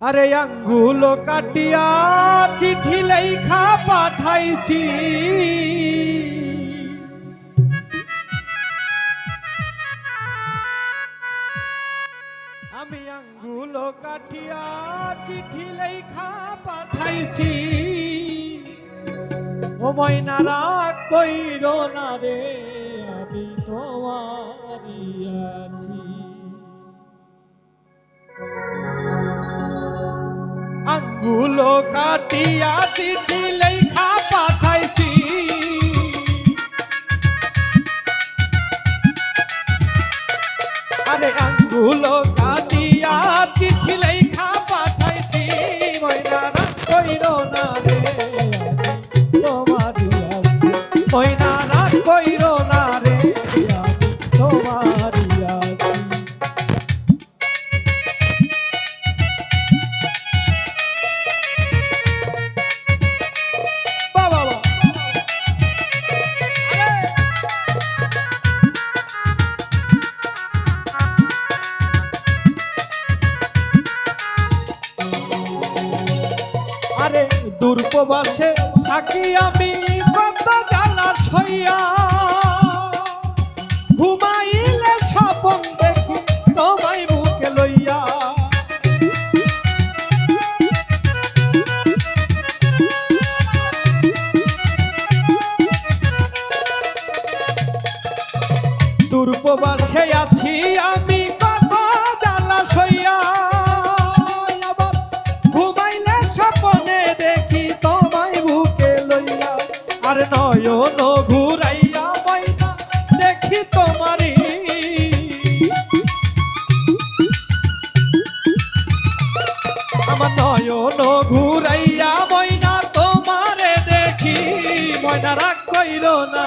আরে আঙ্গুলো কাটিয়া চিঠি লেখা পাঠাইছি। আমি আঙ্গুলো কাটিয়া চিঠি লেখা পাঠাইছি। ও ময়নারা কইর না রে, আমি তোমারই আছি। আঙ্গুলো কাটিয়া চিঠি লেখা পাঠাইছি। আরে আঙ্গুলো আরে দুর্পবাসে থাকি আমি কত জ্বালা সইয়া ঘুমাইলে স্বপন দেখি তোমায় বুকে লইয়া। দুর্পবাসে আছি আমি কত জ্বালা সইয়া আর নয়ন ঘুরাইয়া ময়না দেখি তোমারই। আমার নয়ন ঘুরাইয়া ময়না তোমারে দেখি, ময়না রাগ কইল না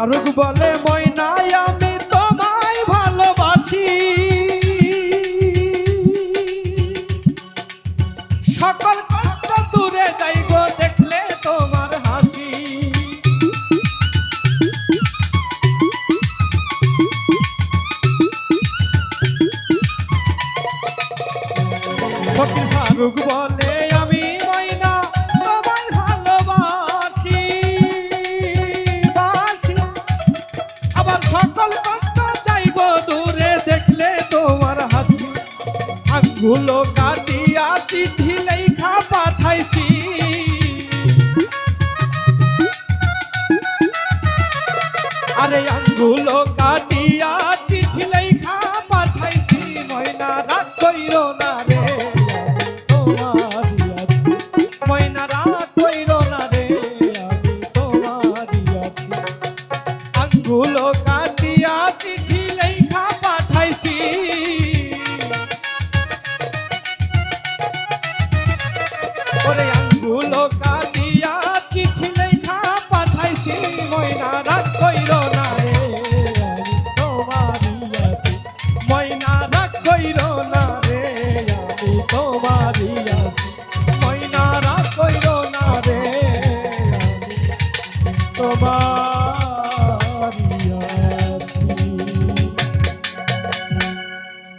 ফারুক বলে ময়নাই আমি তোমায় ভালোবাসি। সকল কষ্ট দূরে যাই গো, দেখলে তোমার হাসি। ফারুক বলে আঙ্গুলো কাটিয়া চিঠি লেখা পাঠাইছি। আরে আঙ্গুলো কাটিয়া